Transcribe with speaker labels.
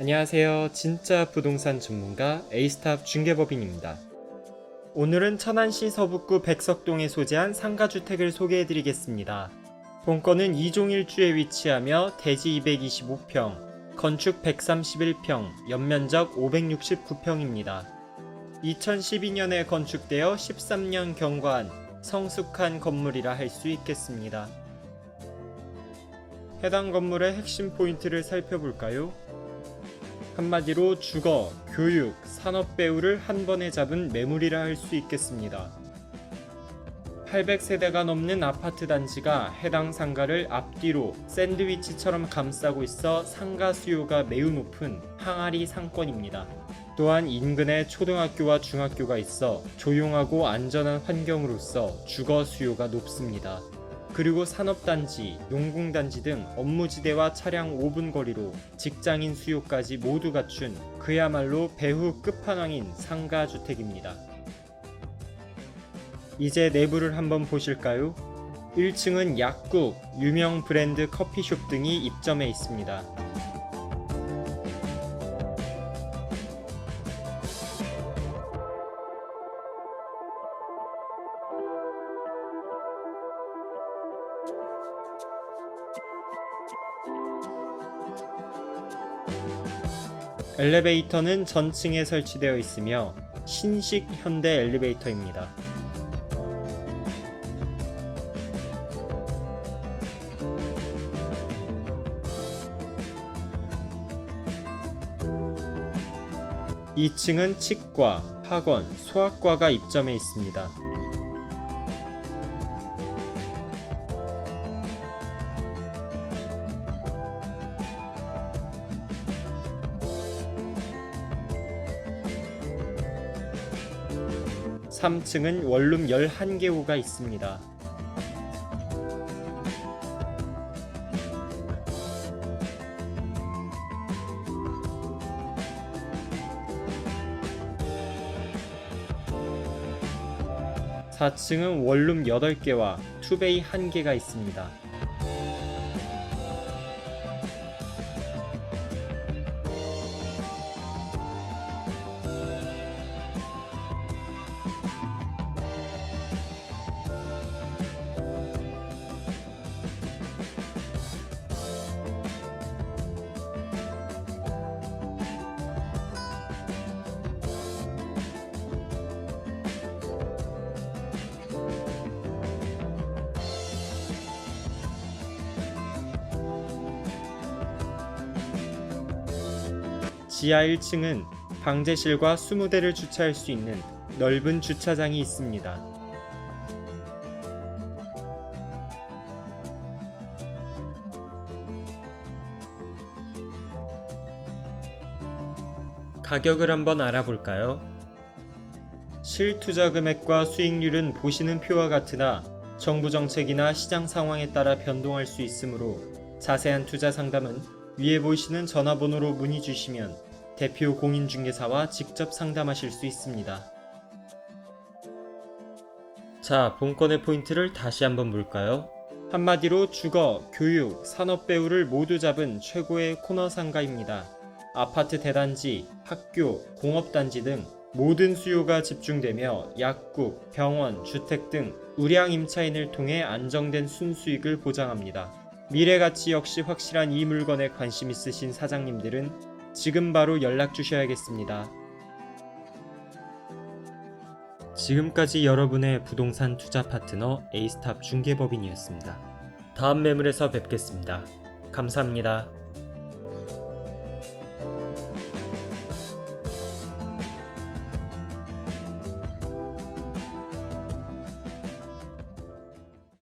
Speaker 1: 안녕하세요. 진짜 부동산 전문가 에이스탑 중개법인입니다. 오늘은 천안시 서북구 백석동에 소재한 상가주택을 소개해드리겠습니다. 본건은 2종 1주에 위치하며 대지 225평, 건축 131평, 연면적 569평입니다. 2012년에 건축되어 13년 경과한 성숙한 건물이라 할 수 있겠습니다. 해당 건물의 핵심 포인트를 살펴볼까요? 한마디로 주거, 교육, 산업 배우를 한 번에 잡은 매물이라 할 수 있겠습니다. 800세대가 넘는 아파트 단지가 해당 상가를 앞뒤로 샌드위치처럼 감싸고 있어 상가 수요가 매우 높은 항아리 상권입니다. 또한 인근에 초등학교와 중학교가 있어 조용하고 안전한 환경으로서 주거 수요가 높습니다. 그리고 산업단지, 농공단지 등 업무지대와 차량 5분 거리로 직장인 수요까지 모두 갖춘 그야말로 배후 끝판왕인 상가주택입니다. 이제 내부를 한번 보실까요? 1층은 약국, 유명 브랜드 커피숍 등이 입점해 있습니다. 엘리베이터는 전층에 설치되어 있으며 신식 현대 엘리베이터입니다. 이층은 치과, 학원, 소아과가 입점해 있습니다. 삼층은 원룸 11개 호가 있습니다. 사층은 원룸 8개와 투베이 1개가 있습니다. 지하 1층은 방제실과 20대를 주차할 수 있는 넓은 주차장이 있습니다. 가격을 한번 알아볼까요? 실투자 금액과 수익률은 보시는 표와 같으나 정부 정책이나 시장 상황에 따라 변동할 수 있으므로 자세한 투자 상담은 위에 보이시는 전화번호로 문의 주시면 대표 공인중개사와 직접 상담하실 수 있습니다. 자, 본건의 포인트를 다시 한번 볼까요? 한마디로 주거, 교육, 산업 배우를 모두 잡은 최고의 코너 상가입니다. 아파트 대단지, 학교, 공업단지 등 모든 수요가 집중되며 약국, 병원, 주택 등 우량 임차인을 통해 안정된 순수익을 보장합니다. 미래 가치 역시 확실한 이 물건에 관심 있으신 사장님들은 지금 바로 연락 주셔야겠습니다. 지금까지 여러분의 부동산 투자 파트너 에이스탑 중개법인이었습니다. 다음 매물에서 뵙겠습니다. 감사합니다.